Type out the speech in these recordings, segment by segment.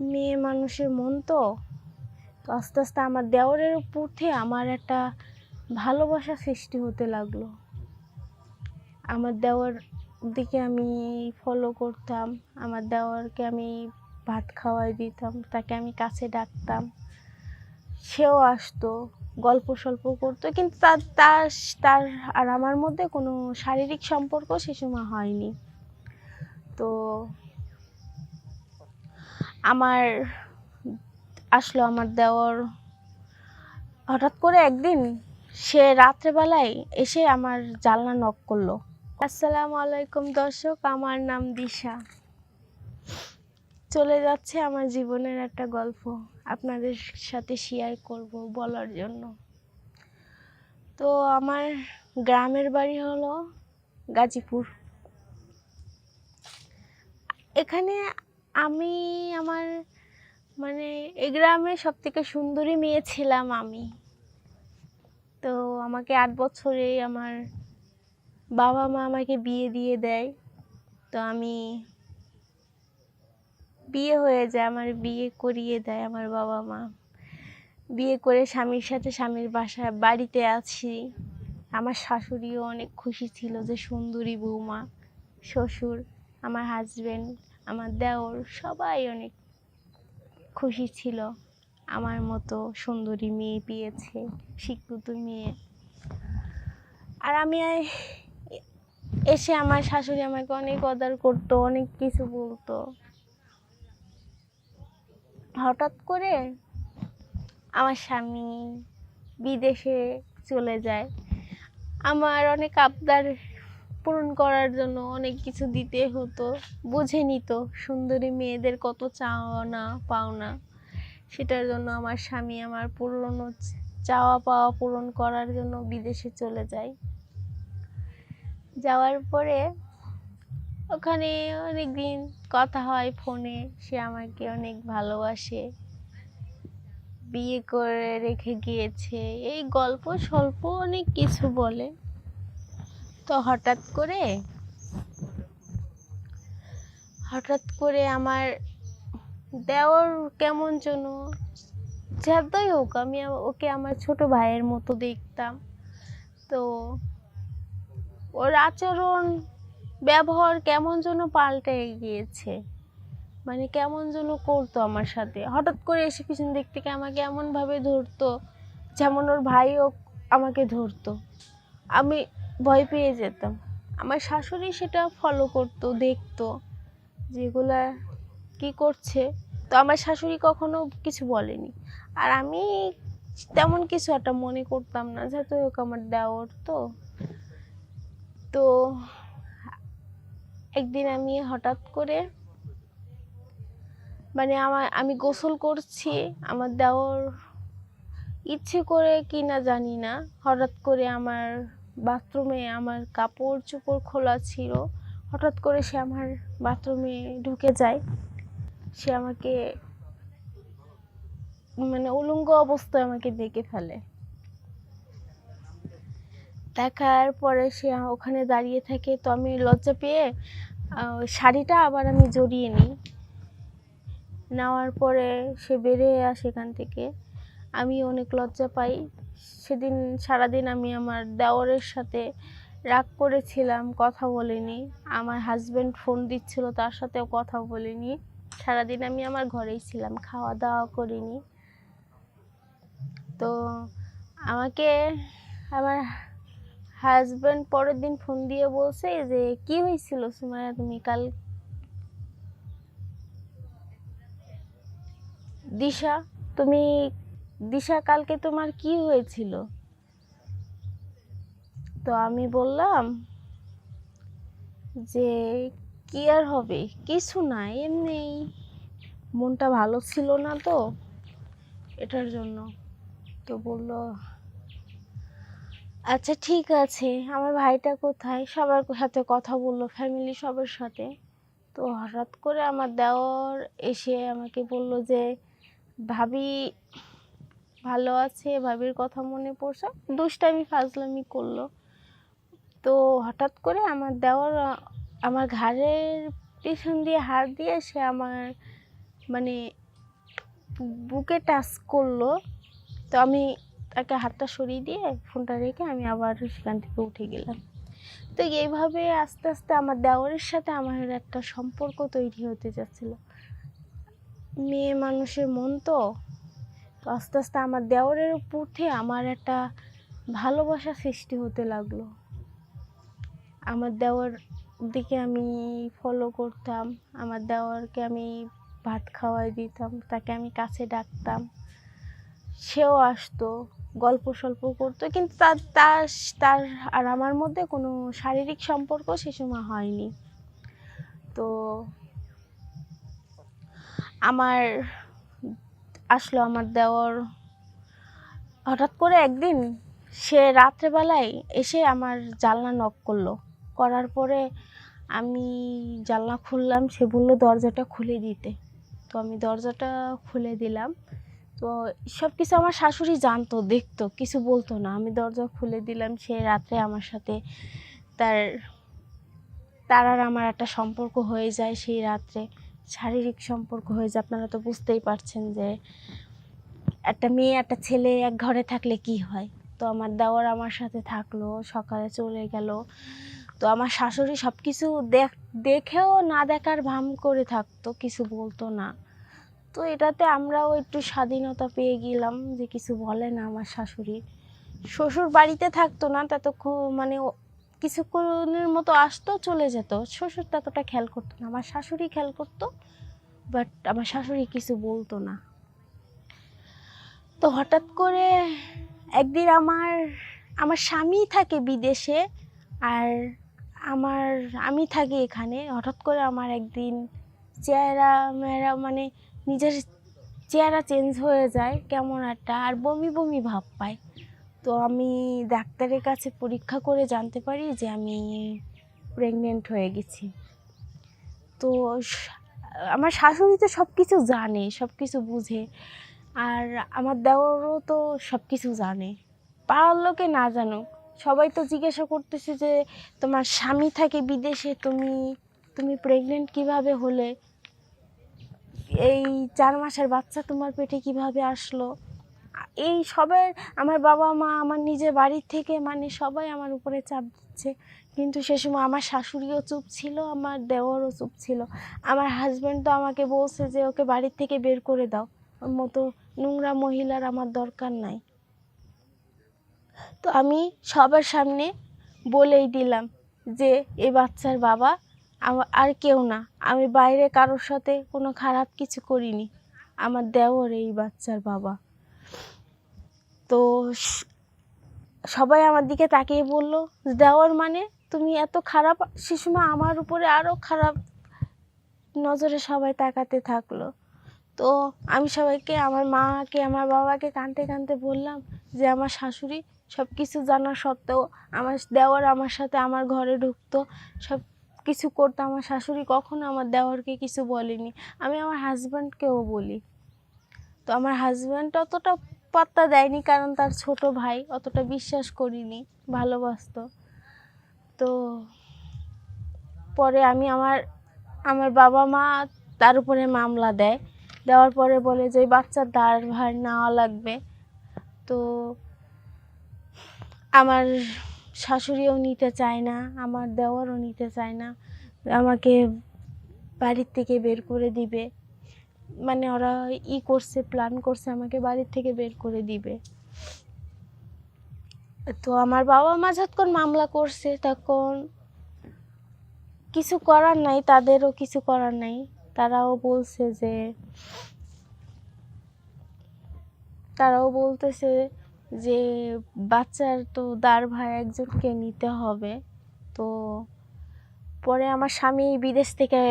মেয়ে মানুষের মন তো। তো আস্তে আস্তে আমার দেওরের প্রতি আমার একটা ভালোবাসা সৃষ্টি হতে লাগল। আমার দেওয়ার দিকে আমি ফলো করতাম, আমার দেওয়ারকে আমি ভাত খাওয়াই দিতাম, তাকে আমি কাছে ডাকতাম। সেও আসতো, গল্প সল্প করতো, কিন্তু তার তার তার আর আমার মধ্যে কোনো শারীরিক সম্পর্ক সে সময় হয়নি। তো আমার আসলো আমার দেওয়ার। হঠাৎ করে একদিন সে রাত্রেবেলায় এসে আমার জানলা নক করল। আসসালামু আলাইকুম দর্শক, আমার নাম দিশা। চলে যাচ্ছে আমার জীবনের একটা গল্প আপনাদের সাথে শেয়ার করব বলার জন্য। তো আমার গ্রামের বাড়ি হলো গাজীপুর। এখানে আমি আমার মানে এই গ্রামে সব থেকে সুন্দরী মেয়ে ছিলাম আমি। তো আমাকে আট বছরে আমার বাবা মা আমাকে বিয়ে দিয়ে দেয়। তো আমি বিয়ে হয়ে যায়, আমার বিয়ে করিয়ে দেয় আমার বাবা মা। বিয়ে করে স্বামীর সাথে স্বামীর বাসায় বাড়িতে আছি। আমার শাশুড়িও অনেক খুশি ছিল যে সুন্দরী বৌমা, শ্বশুর, আমার হাজবেন্ড আমার দেওর সবাই অনেক খুশি ছিল। আমার মতো সুন্দরী মেয়ে পেয়েছে শিক্ষিত মেয়ে। আর আমি এসে আমার শাশুড়ি আমাকে অনেক অদার করতো, অনেক কিছু বলতো। হঠাৎ করে আমার স্বামী বিদেশে চলে যায়। আমার অনেক আবদার পূরণ করার জন্য অনেক কিছু দিতে হতো। বুঝে নিত, সুন্দরী মেয়েদের কত চাওয়া পাওনা। সেটার জন্য আমার স্বামী আমার পুরনো চাওয়া পাওয়া পূরণ করার জন্য বিদেশে চলে যায়। যাওয়ার পরে ওখানে অনেক দিন কথা হয় ফোনে, সে আমাকে অনেক ভালোবাসে। বিয়ে করে রেখে গিয়েছে। এই গল্প স্বল্প অনেক কিছু বলে। তো হঠাৎ করে হঠাৎ করে আমার দেওর কেমন যেন যাই হোক, আমি ওকে আমার ছোট ভাইয়ের মতো দেখতাম। তো ওর আচরণ, ব্যবহার কেমন যেন পাল্টে গিয়েছে। মানে কেমন যেন করতো আমার সাথে। হঠাৎ করে এসে পিছন দিক থেকে আমাকে এমনভাবে ধরতো, যেমন ওর ভাইও আমাকে ধরতো। আমি ভয় পেয়ে যেতাম। আমার শাশুড়ি সেটা ফলো করতো, দেখতো যেগুলা কি করছে। তো আমার শাশুড়ি কখনো কিছু বলেনি। আর আমি তেমন কিছু একটা মনে করতাম না যেহেতু হোক আমার দেওর তো। তো একদিন আমি হঠাৎ করে মানে আমার, আমি গোসল করছি, আমার দেওয়ার ইচ্ছে করে কি না জানি না, হঠাৎ করে আমার বাথরুমে আমার কাপড় চোপড় খোলা ছিল। হঠাৎ করে সে আমার বাথরুমে ঢুকে যায়। সে আমাকে মানে উলঙ্গ অবস্থায় আমাকে দেখে ফেলে। দেখার পরে সে ওখানে দাঁড়িয়ে থাকে। তো আমি লজ্জা পেয়ে শাড়িটা আবার আমি জড়িয়ে নিই। নেওয়ার পরে সে বেরিয়ে আসে এখান থেকে। আমি অনেক লজ্জা পাই। সেদিন সারাদিন আমি আমার দেওরের সাথে রাগ করেছিলাম, কথা বলিনি। আমার হাজব্যান্ড ফোন দিচ্ছিল, তার সাথেও কথা বলিনি। সারাদিন আমি আমার ঘরেই ছিলাম, খাওয়া দাওয়া করিনি। তো আমাকে আমার হাজব্যান্ড পরের দিন ফোন দিয়ে বলছে যে, কি হয়েছিল সুমায়া তুমি কাল? দিশা, তুমি দিশা কালকে তোমার কি হয়েছিল? তো আমি বললাম যে, কি আর হবে? কিছু না এমনি মনটা ভালো ছিল না তো এটার জন্য। তো বলল আচ্ছা ঠিক আছে, আমার ভাইটা কোথায়? সবার সাথে কথা বলল ফ্যামিলি সবার সাথে। তো হঠাৎ করে আমার দেওর এসে আমাকে বলল যে, ভাবি ভালো আছে, ভাবির কথা মনে পড়ছে। দুষ্টামি, ফাজলামি করল। তো হঠাৎ করে আমার দেওয়ার, আমার ঘাড়ের পিছন দিয়ে হাত দিয়ে সে আমার মানে বুকে টাচ করল। তো আমি তাকে হাতটা সরিয়ে দিয়ে ফোনটা রেখে আমি আবার সেখান থেকে উঠে গেলাম। তো এইভাবে আস্তে আস্তে আমার দেওরের সাথে আমার একটা সম্পর্ক তৈরি হতে যাচ্ছিল। মেয়ে মানুষের মন তো তো আস্তে আস্তে আমার দেওরের প্রতি আমার একটা ভালোবাসা সৃষ্টি হতে লাগল। আমার দেওয়ার দিকে আমি ফলো করতাম, আমার দেওয়ারকে আমি ভাত খাওয়াই দিতাম, তাকে আমি কাছে ডাকতাম। সেও আসতো, গল্প সল্প করতো, কিন্তু তার তার তার আর আমার মধ্যে কোনো শারীরিক সম্পর্ক সে সময় হয়নি। তো আমার আসলো আমার দেওয়ার। হঠাৎ করে একদিন সে রাত্রেবেলায় এসে আমার জানলা নক করল। করার পরে আমি জানলা খুললাম, সে বলল, দরজাটা খুলে দিতে। তো আমি দরজাটা খুলে দিলাম। তো সব কিছু আমার শাশুড়ি জানতো, দেখতো, কিছু বলতো না। আমি দরজা খুলে দিলাম, সে রাত্রে আমার সাথে তার তার আর আমার একটা সম্পর্ক হয়ে যায় সেই রাত্রে। শারীরিক সম্পর্ক হয়ে যায় আপনারা তো বুঝতেই পারছেন যে একটা মেয়ে, একটা ছেলে এক ঘরে থাকলে কি হয়? তো আমার দেওয়ার আমার সাথে থাকল, সকালে চলে গেল। তো আমার শাশুড়ি সব কিছু দেখ, দেখেও না দেখার ভাম করে থাকতো, কিছু বলতো না। তো এটাতে আমরাও একটু স্বাধীনতা পেয়ে গেলাম যে কিছু বলে না আমার শাশুড়ি। শ্বশুর বাড়িতে থাকতো না ততক্ষণ মানে কিছুক্ষণের মতো আসতো, চলে যেত। শ্বশুর ততটা খেয়াল করতো না। আমার শাশুড়ি খেয়াল করতো বাট আমার শাশুড়ি কিছু বলতো না। তো হঠাৎ করে একদিন আমার আমার স্বামী থাকে বিদেশে, আর আমার, আমি থাকি এখানে। হঠাৎ করে আমার একদিন চেহারা, মেয়েরা মানে নিজের চেহারা চেঞ্জ হয়ে যায়, কেমন একটা, আর বমি বমি ভাব পায়। তো আমি ডাক্তারের কাছে পরীক্ষা করে জানতে পারি যে আমি প্রেগনেন্ট হয়ে গেছি। তো আমার শাশুড়ি তো সব কিছু জানে সব কিছু বুঝে। আর আমার দেওয়ারও তো সব কিছু জানে। পাড়ার লোকে না জানো সবাই তো জিজ্ঞাসা করতেছে যে তোমার স্বামী থাকে বিদেশে, তুমি তুমি প্রেগনেন্ট কীভাবে হলে? এই চার মাসের বাচ্চা তোমার পেটে কীভাবে আসলো? এই সবের, আমার বাবা মা আমার নিজের বাড়ির থেকে মানে সবাই আমার উপরে চাপ দিচ্ছে। কিন্তু সে সময় আমার শাশুড়িও চুপ ছিল, আমার দেওরও চুপ ছিল। আমার হাজব্যান্ড তো আমাকে বলছে যে, ওকে বাড়ির থেকে বের করে দাও। ওর মতো নোংরা মহিলার আমার দরকার নাই। তো আমি সবার সামনে বলেই দিলাম যে এই বাচ্চার বাবা আর কেউ না। আমি বাইরে কারোর সাথে কোনো খারাপ কিছু করিনি। আমার দেওর এই বাচ্চার বাবা। তো সবাই আমার দিকে তাকিয়ে বলল, দেওয়ার মানে? তুমি এত খারাপ? সময় আমার উপরে আরও খারাপ নজরে সবাই তাকাতে থাকল। তো আমি সবাইকে, আমার মাকে, আমার বাবাকে কানতে কানতে বললাম যে, আমার শাশুড়ি সব কিছু জানা সত্ত্বেও আমার দেওয়ার আমার সাথে আমার ঘরে ঢুকতো। সব কিছু করতো। আমার শাশুড়ি কখনো আমার দেওয়ারকে কিছু বলেনি। আমি আমার হাজব্যান্ডকেও বলি। তো আমার হাজব্যান্ড অতটা পাত্তা দেয়নি কারণ তার ছোট ভাই অতটা বিশ্বাস করিনি, ভালোবাসতো। তো পরে আমি আমার আমার বাবা মা তার উপরে মামলা দেয়। দেওয়ার পরে বলে যে বাচ্চার দাঁড় ভার নেওয়া লাগবে। তো আমার শাশুড়িও নিতে চায় না, আমার দেওয়ারও নিতে চায় না। আমাকে বাড়ির থেকে বের করে দিবে। মানে ওরা ই করছে প্ল্যান করছে, আমাকে বাড়ির থেকে বের করে দিবে। তো আমার বাবা মা যতক্ষণ মামলা করছে তখন কিছু করার নাই, তাদেরও কিছু করার নাই। তারাও বলছে যে, তারাও বলতেছে যে, বাচ্চার তো দার ভাই একজনকে নিতে হবে। তো পরে আমার স্বামী বিদেশ থেকে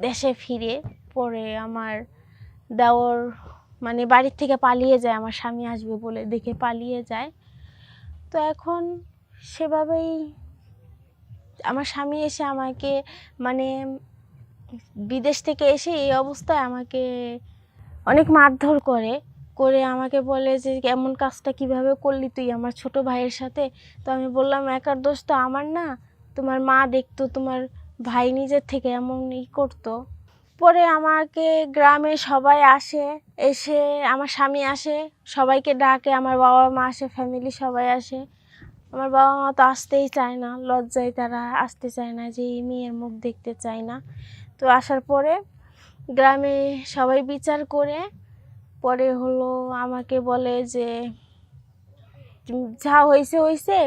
দেশে ফিরে পরে আমার দেওর মানে বাড়ির থেকে পালিয়ে যায়, আমার স্বামী আসবে বলে দেখে পালিয়ে যায়। তো এখন সেভাবেই আমার স্বামী এসে আমাকে মানে বিদেশ থেকে এসে এই অবস্থায় আমাকে অনেক মারধর করে করে আমাকে বলে যে এমন কাজটা কীভাবে করলি তুই আমার ছোট ভাইয়ের সাথে? তো আমি বললাম, একার দোষ তো আমার না, তোমার মা দেখতো তোমার ভাই নিজের থেকে এমন ই করতো। পরে আমাকে গ্রামে সবাই আসে, এসে আমার স্বামী আসে, সবাইকে ডাকে, আমার বাবা মা আসে ফ্যামিলি সবাই আসে। আমার বাবা মা তো আসতেই চায় না, লজ্জায় তারা আসতে চায় না, যে এই মেয়ের মুখ দেখতে চায় না। তো আসার পরে গ্রামে সবাই বিচার করে, পরে হলো আমাকে বলে যে, যা হয়েছে হয়েছে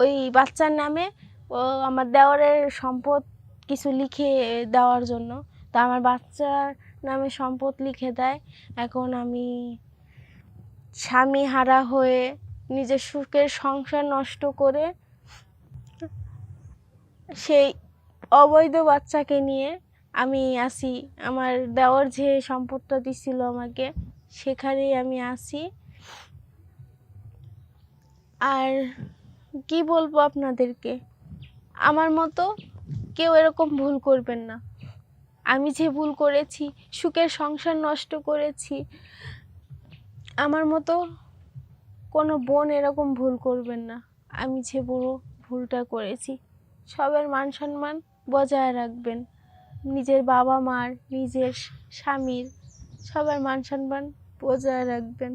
ওই বাচ্চার নামে, ও আমার দেওয়ারের সম্পদ কিছু লিখে দেওয়ার জন্য। তো আমার বাচ্চার নামে সম্পদ লিখে দেয়। এখন আমি স্বামী হারা হয়ে নিজের সুখের সংসার নষ্ট করে সেই অবৈধ বাচ্চাকে নিয়ে আমি আসি। আমার দেওয়ার যে সম্পদটা দিছিল আমাকে, সেখানেই আমি আসি। আর কি বলব আপনাদেরকে? আমার মতো কেউ এরকম ভুল করবেন না। আমি যে ভুল করেছি, সুখের সংসার নষ্ট করেছি, আমার মতো কোনো বোন এরকম ভুল করবেন না। আমি যে বড় ভুলটা করেছি, সবার মান সম্মান বজায় রাখবেন। নিজের বাবা মার নিজের স্বামীর সবার মান সম্মান বজায় রাখবেন।